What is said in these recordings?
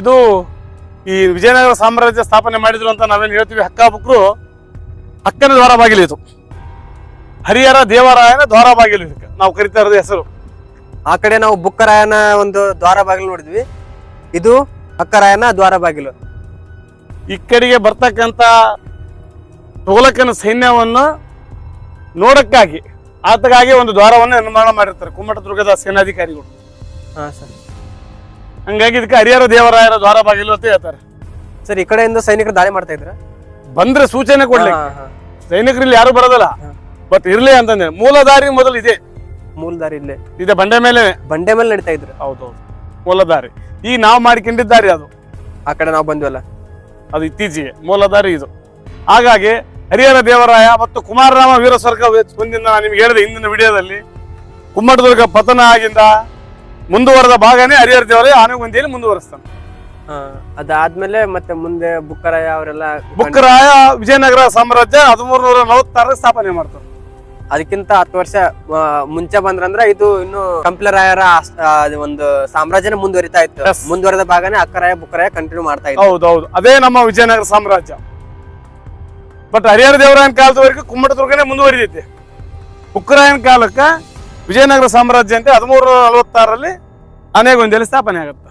ಇದು ಈ ವಿಜಯನಗರ ಸಾಮ್ರಾಜ್ಯ ಸ್ಥಾಪನೆ ಮಾಡಿದ್ರು ಅಂತ ನಾವೇನು ಹೇಳ್ತೀವಿ? ಹಕ್ಕ ಬುಕ್ರು? ಹಕ್ಕನ ದ್ವಾರ ಬಾಗಿಲು ಇದು. ಹರಿಹರ ದೇವರಾಯನ ದ್ವಾರ ಬಾಗಿಲು ಇದಕ್ಕೆ. ನಾವು ಕರಿತಾ ಇರೋದು ಹೆಸರು. ಆ ಕಡೆ ನಾವು ಬುಕ್ಕರಾಯನ ಒಂದು ದ್ವಾರ ಬಾಗಿಲು ನೋಡಿದ್ವಿ. ಇದು ಅಕ್ಕರಾಯನ ದ್ವಾರ ಬಾಗಿಲು ಈ ಕಡೆಗೆ ಬರ್ತಕ್ಕಂಥ ಟೋಲಕನ ಸೈನ್ಯವನ್ನು ನೋಡಕ್ಕಾಗಿ ಆತಗಾಗಿ ಒಂದು ದ್ವಾರವನ್ನು ನಿರ್ಮಾಣ ಮಾಡಿರ್ತಾರೆ. ಕುಮ್ಮಟ ದುರ್ಗದ ಸೇನಾಧಿಕಾರಿಗಳು. ಹಾ ಸರ್. ಹಂಗಾಗಿ ಇದಕ್ಕೆ ಹರಿಹರ ದೇವರಾಯರ ದ್ವಾರ ಬಾಗಿಲು ಅಂತ ಹೇಳ್ತಾರೆ. ಸರ್ ಈ ಕಡೆಯಿಂದ ಸೈನಿಕರು ದಾಳಿ ಮಾಡ್ತಾ ಇದ್ರ ಬಂದ್ರೆ ಸೂಚನೆ ಕೊಡ್ಲಿ. ಸೈನಿಕರು ಇಲ್ಲಿ ಯಾರು ಬರೋದಲ್ಲ. ಬಟ್ ಇರ್ಲಿ ಅಂತಂದ್ರೆ ಮೂಲ ದಾರಿ ಮೊದಲು ಇದೆ. ಮೂಲ ದಾರಿ ಇಲ್ಲೇ. ಇದೆ ಬಂಡೆ ಮೇಲೆ. ಬಂಡೆ ಮೇಲೆ ನಡೀತಾ ಇದ್ರು ಹೌದೌದು. ಮೂಲ ದಾರಿ. ಈ ನಾವು ಮಾಡಿಕೊಂಡಿದ್ದಾರೆ ಅದು. ಆ ಕಡೆ ನಾವು ಬಂದ್ವಲ್ಲ? ಅದು ಇತ್ತೀಚೆಗೆ. ಮೂಲ ದಾರಿ ಇದು. ಹಾಗಾಗಿ ಹರಿಹರ ದೇವರಾಯ ಮತ್ತು ಕುಮಾರರಾಮ ವೀರ ಸ್ವರ್ಗ ಮುಂದಿನ ನಾನು ನಿಮ್ಗೆ ಹೇಳಿದೆ ಹಿಂದಿನ ವಿಡಿಯೋದಲ್ಲಿ. ಕುಮ್ಮಟದುರ್ಗ ಪತನ ಆಗಿಂದ ಮುಂದುವರೆದ ಭಾಗನೇ ಹರಿಹರ ದೇವರಾಯ ಆನೆಗುಂದಿಯಲ್ಲಿ ಮುಂದುವರಿಸ್ತಾನೆ. ಅದಾದ್ಮೇಲೆ ಮತ್ತೆ ಮುಂದೆ ಬುಕ್ಕರಾಯ ಅವರೆಲ್ಲ ಬುಕ್ಕರಾಯ ವಿಜಯನಗರ ಸಾಮ್ರಾಜ್ಯ ಹದಿಮೂರು ನೂರ ನಲವತ್ತಾರ ಸ್ಥಾಪನೆ ಮಾಡ್ತಾರೆ. ಅದಕ್ಕಿಂತ ಹತ್ತು ವರ್ಷ ಮುಂಚೆ ಬಂದ್ರಂದ್ರ ಇದು ಇನ್ನು ಕಂಪ್ಲರಾಯರ ಒಂದು ಸಾಮ್ರಾಜ್ಯನ ಮುಂದುವರಿತಾ ಇತ್ತು. ಮುಂದುವರೆದ ಭಾಗನೇ ಅಕ್ಕರಾಯ ಬುಕ್ಕರಾಯ ಕಂಟಿನ್ಯೂ ಮಾಡ್ತಾ ಇತ್ತು ಹೌದೌದು. ಅದೇ ನಮ್ಮ ವಿಜಯನಗರ ಸಾಮ್ರಾಜ್ಯ. ಬಟ್ ಹರಿಹರ ದೇವರಾಯನ ಕಾಲದವರೆಗೂ ಕುಮ್ಮಟದುರ್ಗನೇ ಮುಂದುವರಿದೈತಿ. ಉಕ್ರಾಯನ ಕಾಲಕ್ಕೆ ವಿಜಯನಗರ ಸಾಮ್ರಾಜ್ಯ ಅಂತ ಹದಿಮೂರು ನಲವತ್ತಾರರಲ್ಲಿ ಒಂದೆಲ್ಲ ಸ್ಥಾಪನೆ ಆಗುತ್ತೆ.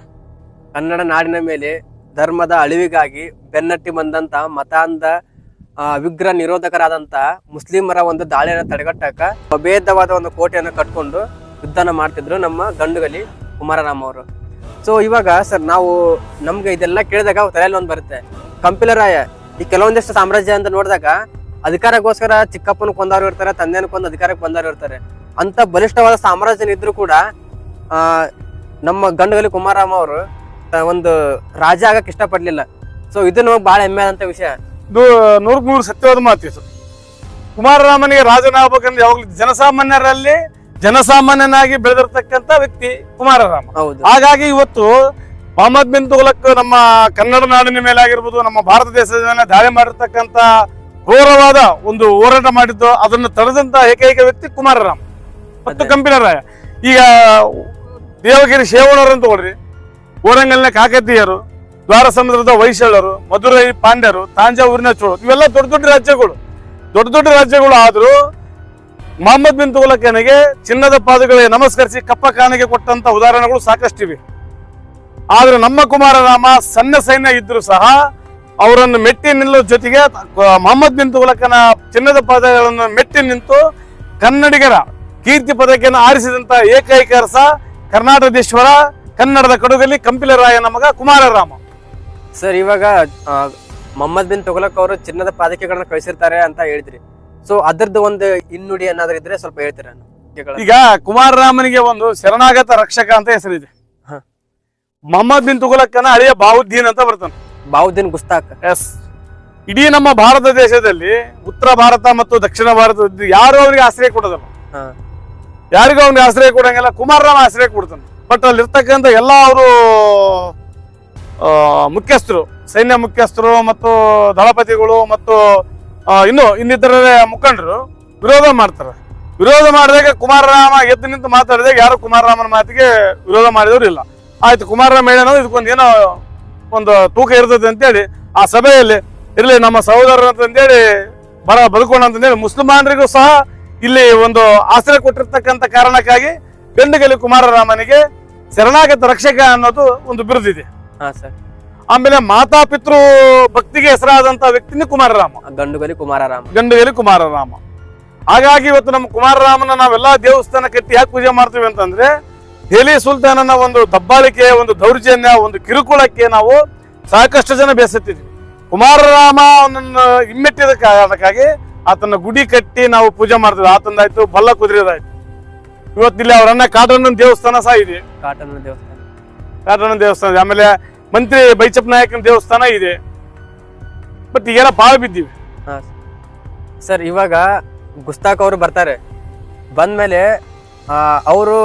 ಕನ್ನಡ ನಾಡಿನ ಮೇಲೆ ಧರ್ಮದ ಅಳಿವಿಗಾಗಿ ಬೆನ್ನಟ್ಟಿ ಬಂದಂತ ಮತಾಂಧ ವಿಗ್ರಹ ನಿರೋಧಕರಾದಂತ ಮುಸ್ಲಿಮರ ಒಂದು ದಾಳಿಯನ್ನು ತಡೆಗಟ್ಟಕ ಅಭೇದವಾದ ಒಂದು ಕೋಟೆಯನ್ನು ಕಟ್ಕೊಂಡು ಯುದ್ಧನ ಮಾಡ್ತಿದ್ರು ನಮ್ಮ ಗಂಡುಗಲಿ ಕುಮಾರರಾಮ ಅವರು. ಸೊ ಇವಾಗ ಸರ್, ನಾವು ನಮ್ಗೆ ಇದೆಲ್ಲ ಕೇಳಿದಾಗ ತಲೆಯಲ್ಲಿ ಒಂದು ಬರುತ್ತೆ. ಕಂಪಿಲರಾಯ ಈ ಕೆಲವೊಂದಿಷ್ಟು ಸಾಮ್ರಾಜ್ಯ ಅಂತ ನೋಡಿದಾಗ ಅಧಿಕಾರಕ್ಕೋಸ್ಕರ ಚಿಕ್ಕಪ್ಪನ ಕೊಂದವರು ಇರ್ತಾರೆ ತಂದೆನ ಕೊಂದು ಅಧಿಕಾರಕ್ಕೆ ಬಂದವರು ಇರ್ತಾರೆ. ಅಂತ ಬಲಿಷ್ಠವಾದ ಸಾಮ್ರಾಜ್ಯ ಇದ್ರು ಕೂಡ ಆ ನಮ್ಮ ಗಂಡಗಲಿ ಕುಮಾರರಾಮ ಅವರು ಒಂದು ರಾಜ ಆಗಕ್ಕೆ ಇಷ್ಟಪಡ್ಲಿಲ್ಲ. ಸೊ ಇದು ನಮಗೆ ಬಹಳ ಹೆಮ್ಮೆ ಆದಂತ ವಿಷಯ. ಇದು ನೂರಕ್ಕೆ ನೂರು ಸತ್ಯವಾದ ಮಾತು ಸರ್ ಕುಮಾರರಾಮನಿಗೆ ರಾಜನಾಗಬೇಕಂದ್ರೆ ಯಾವಾಗಲೂ ಜನಸಾಮಾನ್ಯರಲ್ಲಿ ಜನಸಾಮಾನ್ಯನಾಗಿ ಬೆಳೆದಿರ್ತಕ್ಕಂಥ ವ್ಯಕ್ತಿ ಕುಮಾರರಾಮ. ಹೌದು. ಹಾಗಾಗಿ ಇವತ್ತು ಮೊಹಮ್ಮದ್ ಬಿನ್ ತುಗಲಕ್ ನಮ್ಮ ಕನ್ನಡ ನಾಡಿನ ಮೇಲೆ ಆಗಿರ್ಬೋದು ನಮ್ಮ ಭಾರತ ದೇಶದ ಮೇಲೆ ದಾಳಿ ಮಾಡಿರ್ತಕ್ಕಂಥ ಘೋರವಾದ ಒಂದು ಹೋರಾಟ ಮಾಡಿದ್ದು ಅದನ್ನು ತಡೆದಂತ ಏಕೈಕ ವ್ಯಕ್ತಿ ಕುಮಾರರಾಮ ಮತ್ತು. ಕಂಪಿನರಾಯ ಈಗ ದೇವಗಿರಿ ಶೇವಣರನ್ನು ತಗೊಳ್ರಿ ಓರಂಗಲ್ನ ಕಾಕತೀಯರು ದ್ವಾರ ಸಮುದ್ರದ ವೈಶಾಳರು ಮಧುರೈ ಪಾಂಡ್ಯರು ತಾಂಜಾವೂರಿನ ಚೋಳು ಇವೆಲ್ಲ ದೊಡ್ಡ ದೊಡ್ಡ ರಾಜ್ಯಗಳು. ದೊಡ್ಡ ದೊಡ್ಡ ರಾಜ್ಯಗಳು ಆದರೂ ಮೊಹಮ್ಮದ್ ಬಿನ್ ತುಗಲಕ್ಕನಿಗೆ ಚಿನ್ನದ ಪಾದಗಳಿಗೆ ನಮಸ್ಕರಿಸಿ ಕಪ್ಪ ಕಾಣಿಗೆ ಕೊಟ್ಟಂತ ಉದಾಹರಣೆಗಳು ಸಾಕಷ್ಟಿವೆ. ಆದ್ರೆ ನಮ್ಮ ಕುಮಾರರಾಮ ಸಣ್ಣ ಸೈನ್ಯ ಇದ್ರು ಸಹ ಅವರನ್ನು ಮೆಟ್ಟಿ ನಿಲ್ಲೋ ಜೊತೆಗೆ ಮೊಹಮ್ಮದ್ ಬಿನ್ ತುಘಲಕನ ಚಿನ್ನದ ಪದಗಳನ್ನು ಮೆಟ್ಟಿ ನಿಂತು ಕನ್ನಡಿಗರ ಕೀರ್ತಿ ಪದಕವನ್ನು ಆರಿಸಿದಂತ ಏಕೈಕ ಅರಸ ಕರ್ನಾಟಕದೇಶ್ವರ ಕನ್ನಡದ ಕಡುಗಲ್ಲಿ ಕಂಪಿಲರಾಯನ ಮಗ ಕುಮಾರರಾಮ ಸರ್ ಇವಾಗ ಮೊಹಮ್ಮದ್ ಬಿನ್ ತುಘಲಕ್ ಅವರು ಚಿನ್ನದ ಪಾದಕೆಗಳನ್ನ ಕಳಿಸಿರ್ತಾರೆ ಅಂತ ಹೇಳಿದ್ರಿ. ಸೊ ಅದರದ್ದು ಒಂದು ಇನ್ನುಡಿ ಏನಾದ್ರು ಇದ್ರೆ ಸ್ವಲ್ಪ ಹೇಳ್ತೀರ? ಈಗ ಕುಮಾರರಾಮನಿಗೆ ಒಂದು ಶರಣಾಗತ ರಕ್ಷಕ ಅಂತ ಹೆಸರಿದೆ. ಮೊಹಮ್ಮದ್ ಬಿನ್ ತುಘಲಕ್ಕನ ಹಳೆಯ ಬಾವುದ್ದೀನ್ ಅಂತ ಬರ್ತಾನೆ. ಬಾವುದ್ದೀನ್ ಗುಸ್ತಾಕ್. ಎಸ್ ಇಡೀ ನಮ್ಮ ಭಾರತ ದೇಶದಲ್ಲಿ ಉತ್ತರ ಭಾರತ ಮತ್ತು ದಕ್ಷಿಣ ಭಾರತ ಯಾರು ಅವ್ರಿಗೆ ಆಶ್ರಯ ಕೊಡೋದಲ್ಲ. ಯಾರಿಗೂ ಅವ್ನಿಗೆ ಆಶ್ರಯ ಕೊಡಂಗಿಲ್ಲ ಕುಮಾರರಾಮ ಆಶ್ರಯ ಕೊಡ್ತಾನೆ. ಬಟ್ ಅಲ್ಲಿರ್ತಕ್ಕಂಥ ಎಲ್ಲ ಅವರು ಮುಖ್ಯಸ್ಥರು ಸೈನ್ಯ ಮುಖ್ಯಸ್ಥರು ಮತ್ತು ದಳಪತಿಗಳು ಮತ್ತು ಇನ್ನು ಇನ್ನಿತರ ಮುಖಂಡರು ವಿರೋಧ ಮಾಡ್ತಾರೆ. ವಿರೋಧ ಮಾಡಿದಾಗ ಕುಮಾರರಾಮ ಎದ್ದು ನಿಂತು ಮಾತಾಡಿದಾಗ ಯಾರು ಕುಮಾರರಾಮನ ಮಾತಿಗೆ ವಿರೋಧ ಮಾಡಿದವರು ಇಲ್ಲ. ಆಯ್ತು ಕುಮಾರರಾಮ ಅನ್ನೋದು ಇದಕ್ಕೊಂದು ಏನೋ ಒಂದು ತೂಕ ಇರ್ತದೆ ಅಂತೇಳಿ ಆ ಸಭೆಯಲ್ಲಿ ಇರಲಿ ನಮ್ಮ ಸಹೋದರರು ಅಂತಂದೇಳಿ ಬರ ಬದುಕೋಣ ಅಂತಂದೇಳಿ ಮುಸ್ಲಿಮಾನರಿಗೂ ಸಹ ಇಲ್ಲಿ ಒಂದು ಆಶ್ರಯ ಕೊಟ್ಟಿರ್ತಕ್ಕಂಥ ಕಾರಣಕ್ಕಾಗಿ ಬೆಂಡಗಲಿ ಕುಮಾರರಾಮನಿಗೆ ಶರಣಾಗತ ರಕ್ಷಕ ಅನ್ನೋದು ಒಂದು ಬಿರುದಿದೆ ಆಮೇಲೆ ಮಾತಾ ಪಿತೃ ಭಕ್ತಿಗೆ ಹೆಸರಾದಂತಹ ವ್ಯಕ್ತಿನೇ ಕುಮಾರರಾಮ. ಗಂಡುಗಲಿ ಕುಮಾರರಾಮ. ಗಂಡುಗಲಿ ಕುಮಾರರಾಮ. ಹಾಗಾಗಿ ಇವತ್ತು ನಮ್ಮ ಕುಮಾರರಾಮನ ನಾವೆಲ್ಲಾ ದೇವಸ್ಥಾನ ಕಟ್ಟಿ ಯಾಕೆ ಪೂಜೆ ಮಾಡ್ತೀವಿ ಅಂತಂದ್ರೆ ದೆಹಲಿ ಸುಲ್ತಾನನ ಒಂದು ದಬ್ಬಾಳಿಕೆ ಒಂದು ದೌರ್ಜನ್ಯ ಒಂದು ಕಿರುಕುಳಕ್ಕೆ ನಾವು ಸಾಕಷ್ಟು ಜನ ಬೇಸತ್ತಿದ್ವಿ. ಕುಮಾರರಾಮ ಅವನನ್ನು ಹಿಮ್ಮೆಟ್ಟಿದ ಕಾರಣಕ್ಕಾಗಿ ಆತನ ಗುಡಿ ಕಟ್ಟಿ ನಾವು ಪೂಜೆ ಮಾಡ್ತೀವಿ ಆತಂದಾಯ್ತು ಬಲ್ಲ ಕುದುರೆದಾಯ್ತು. ಇವತ್ತಿಲ್ಲಿ ಅವರನ್ನ ಕಾಟಣ್ಣನ ದೇವಸ್ಥಾನ ಸಹ ಇದೆ. ಕಾಟನ ದೇವಸ್ಥಾನ. ಕಾಟನ ದೇವಸ್ಥಾನ ಆಮೇಲೆ ಮಂತ್ರಿ ಬೈಚಪ್ಪ ನಾಯಕನ ದೇವಸ್ಥಾನ ಇದೆ. ಬಟ್ ಈಗೆಲ್ಲ ಪಾಳು ಬಿದ್ದೀವಿ. ಸರ್. ಇವಾಗ ಗುಸ್ತಾಕ್ ಅವರು ಬರ್ತಾರೆ. ಬಂದ್ಮೇಲೆ ಅವರು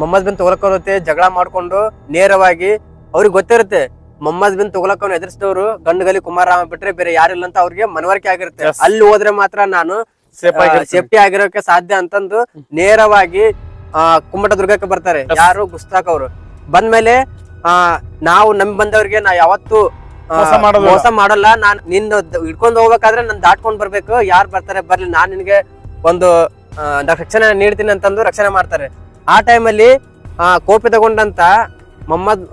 ಮೊಹಮ್ಮದ್ ಬಿನ್ ಜೊತೆ ಜಗಳ ಮಾಡ್ಕೊಂಡು ನೇರವಾಗಿ ಅವ್ರಿಗೆ ಗೊತ್ತಿರುತ್ತೆ ಮೊಹಮ್ಮದ್ ಬಿನ್ ತುಘಲಕ್ ಅವ್ನ ಎದುರಿಸಿದವರು ಗಂಡುಗಲಿ ಕುಮಾರರಾಮ ಬಿಟ್ರೆ ಬೇರೆ ಯಾರಿಲ್ಲ ಅಂತ ಅವ್ರಿಗೆ ಮನವರಿಕೆ ಆಗಿರುತ್ತೆ. ಅಲ್ಲಿ ಹೋದ್ರೆ ಮಾತ್ರ ನಾನು ಸೇಫ್ ಸೇಫ್ಟಿ ಆಗಿರೋಕೆ ಸಾಧ್ಯ ಅಂತಂದು ನೇರವಾಗಿ ಆ ಕುಮ್ಮಟ ದುರ್ಗಕ್ಕೆ ಬರ್ತಾರೆ ಯಾರು ಗುಸ್ತಾಕ್ ಅವರು. ಬಂದ್ಮೇಲೆ ಆ ನಾವು ನಮ್ ಬಂದವ್ರಿಗೆ ನಾ ಯಾವತ್ತು ಮೋಸ ಮಾಡಲ್ಲ. ನಾನ್ ನಿನ್ನ ಹಿಡ್ಕೊಂಡು ಹೋಗ್ಬೇಕಾದ್ರೆ ನನ್ ದಾಟ್ಕೊಂಡ್ ಬರ್ಬೇಕು. ಯಾರು ಬರ್ತಾರೆ ಬರ್ಲಿ ನಾನ್ ನಿನ್ಗೆ ಒಂದು ರಕ್ಷಣೆ ನೀಡ್ತೀನಿ ಅಂತಂದು ರಕ್ಷಣೆ ಮಾಡ್ತಾರೆ. ಆ ಟೈಮಲ್ಲಿ ಆ ಕೋಪಿತಗೊಂಡಂತ ಮೊಹಮ್ಮದ್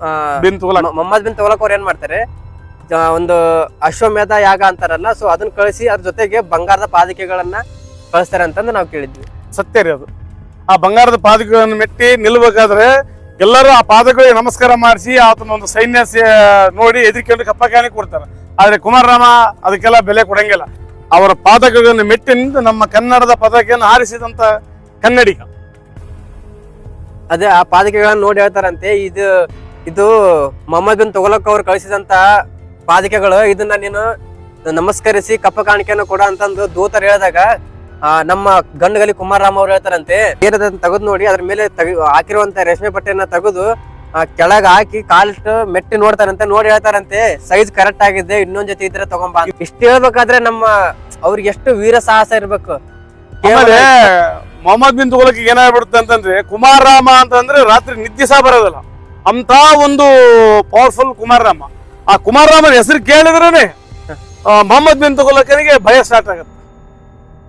ಬಿನ್ ತುಗಲಕ್. ಮೊಹಮ್ಮದ್ ಬಿನ್ ತಗೊಳಕ್ ಅವ್ರು ಏನ್ ಮಾಡ್ತಾರೆ? ಒಂದು ಅಶ್ವಮೇಧ ಯಾಗ ಅಂತಾರಲ್ಲ ಸೊ ಅದನ್ನ ಕಳಿಸಿ ಅದ್ರ ಜೊತೆಗೆ ಬಂಗಾರದ ಪಾದಿಕೆಗಳನ್ನ ಕಳಿಸ್ತಾರೆ ಅಂತಂದು ನಾವು ಕೇಳಿದ್ವಿ. ಸತ್ಯ ರೀ ಅದು. ಆ ಬಂಗಾರದ ಪಾದಗಳನ್ನು ಮೆಟ್ಟಿ ನಿಲ್ಬೇಕಾದ್ರೆ ಎಲ್ಲರೂ ಆ ಪಾದಗಳಿಗೆ ನಮಸ್ಕಾರ ಮಾಡಿಸಿ ಆತನ ಒಂದು ಸೈನ್ಯ ನೋಡಿ ಎದುರ್ಕೊಂಡು ಕಪ್ಪಕಾಣಿ ಕೊಡ್ತಾರೆ. ಆದ್ರೆ ಕುಮಾರರಾಮ ಅದಕ್ಕೆಲ್ಲ ಬೆಲೆ ಕೊಡಂಗಿಲ್ಲ. ಅವರ ಪಾದಕಗಳನ್ನು ಮೆಟ್ಟಿ ನಿಂತು ನಮ್ಮ ಕನ್ನಡದ ಪದಕೆಯನ್ನು ಆರಿಸಿದಂತ ಕನ್ನಡಿಗ. ಅದೇ ಆ ಪಾದಕೆಗಳನ್ನ ನೋಡಿ ಹೇಳ್ತಾರಂತೆ ಇದು ಇದು ಮೊಹಮ್ಮದ್ ಬಿನ್ ತಗೊಲಕ್ ಅವ್ರು ಕಳಿಸಿದಂತ ಪಾದಿಕೆಗಳು ಇದನ್ನ ನೀನು ನಮಸ್ಕರಿಸಿ ಕಪ್ಪ ಕಾಣಿಕೆಯನ್ನು ಕೊಡ ಅಂತಂದು ದೂತರು ಹೇಳಿದಾಗ ಆ ನಮ್ಮ ಗಂಡುಗಲಿ ಕುಮಾರರಾಮ್ ಅವ್ರು ಹೇಳ್ತಾರಂತೆ ಏರದನ್ನ ತೆಗೆದು ನೋಡಿ ಅದ್ರ ಮೇಲೆ ತೆಗಿ ಹಾಕಿರುವಂತ ರೇಷ್ಮೆ ಬಟ್ಟೆಯನ್ನ ತೆಗೆದು ಕೆಳಗ್ ಹಾಕಿ ಕಾಲಿಟ್ಟು ಮೆಟ್ಟಿ ನೋಡ್ತಾರಂತೆ ನೋಡಿ ಹೇಳ್ತಾರಂತೆ ಸೈಜ್ ಕರೆಕ್ಟ್ ಆಗಿದೆ ಇನ್ನೊಂದ್ ಜೊತೆ ಇದ್ರೆ ತಗೊಂಬ. ಇಷ್ಟ ಹೇಳ್ಬೇಕಾದ್ರೆ ನಮ್ಮ ಅವ್ರಿಗೆ ಎಷ್ಟು ವೀರ ಸಾಹಸ ಇರ್ಬೇಕು ಮೊಹಮ್ಮದ್ ಬಿನ್ ತುಗಲಕ್ ಏನಾಗ್ಬಿಡುತ್ತೆ ಅಂತಂದ್ರೆ ಕುಮಾರರಾಮ ಅಂತಂದ್ರೆ ರಾತ್ರಿ ನಿದ್ದೆ ಸಹ ಬರೋದಿಲ್ಲ. ಅಂತ ಒಂದು ಪವರ್ಫುಲ್ ಕುಮಾರರಾಮ. ಆ ಕುಮಾರರಾಮನ ಹೆಸರು ಕೇಳಿದ್ರೇನೆ ಆ, ಮೊಹಮ್ಮದ್ ಬಿನ್ ತುಗಲಕನಿಗೆ ಭಯ ಸ್ಟಾರ್ಟ್ ಆಗುತ್ತೆ.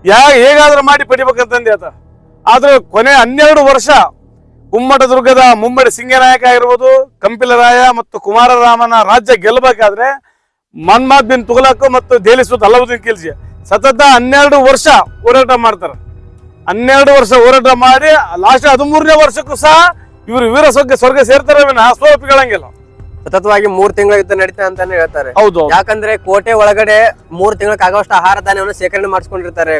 ಯಾ ಹೇಗಾದ್ರೂ ಮಾಡಿ ಪಡಿಬೇಕಂತಂದೆ ಆತ. ಆದ್ರೆ ಕೊನೆ ಹನ್ನೆರಡು ವರ್ಷ ಕುಮ್ಮಟ ದುರ್ಗದ ಮುಮ್ಮಡಿ ಸಿಂಗನಾಯಕ ಆಗಿರ್ಬೋದು ಕಂಪಿಲರಾಯ ಮತ್ತು ಕುಮಾರರಾಮನ ರಾಜ್ಯ ಗೆಲ್ಲಬೇಕಾದ್ರೆ ಮನ್ಮಾದ್ ಬಿನ್ ತುಗಲಕ್ ಮತ್ತು ದೆಹಲಿ ಸುತ್ತ ಕೆಲ್ಸಿ ಖಿಲ್ಜಿ ಸತತ ಹನ್ನೆರಡು ವರ್ಷ ಹೋರಾಟ ಮಾಡ್ತಾರೆ. ಹನ್ನೆರಡು ವರ್ಷ ಹೋರಾಟ ಮಾಡಿ ಲಾಸ್ಟ್ ಹದಿಮೂರನೇ ವರ್ಷಕ್ಕೂ ಸಹ ಇವರು ವೀರ ಸ್ವರ್ಗ ಸ್ವರ್ಗ ಸೇರ್ತಾರೆ ವಿನ ಸ್ವಲ್ಪಿಗಳಂಗಿಲ್ಲ ಸತತವಾಗಿ ಮೂರ್ ತಿಂಗಳ ಯುದ್ಧ ನಡೀತಾ ಅಂತಾನೆ ಹೇಳ್ತಾರೆ. ಹೌದು. ಯಾಕಂದ್ರೆ ಕೋಟೆ ಒಳಗಡೆ ಮೂರ್ ತಿಂಗಳಕ್ಕೆ ಆಗುವಷ್ಟು ಆಹಾರ ಧಾನ್ಯವನ್ನು ಶೇಖರಣೆ ಮಾಡಿಸ್ಕೊಂಡಿರ್ತಾರೆ.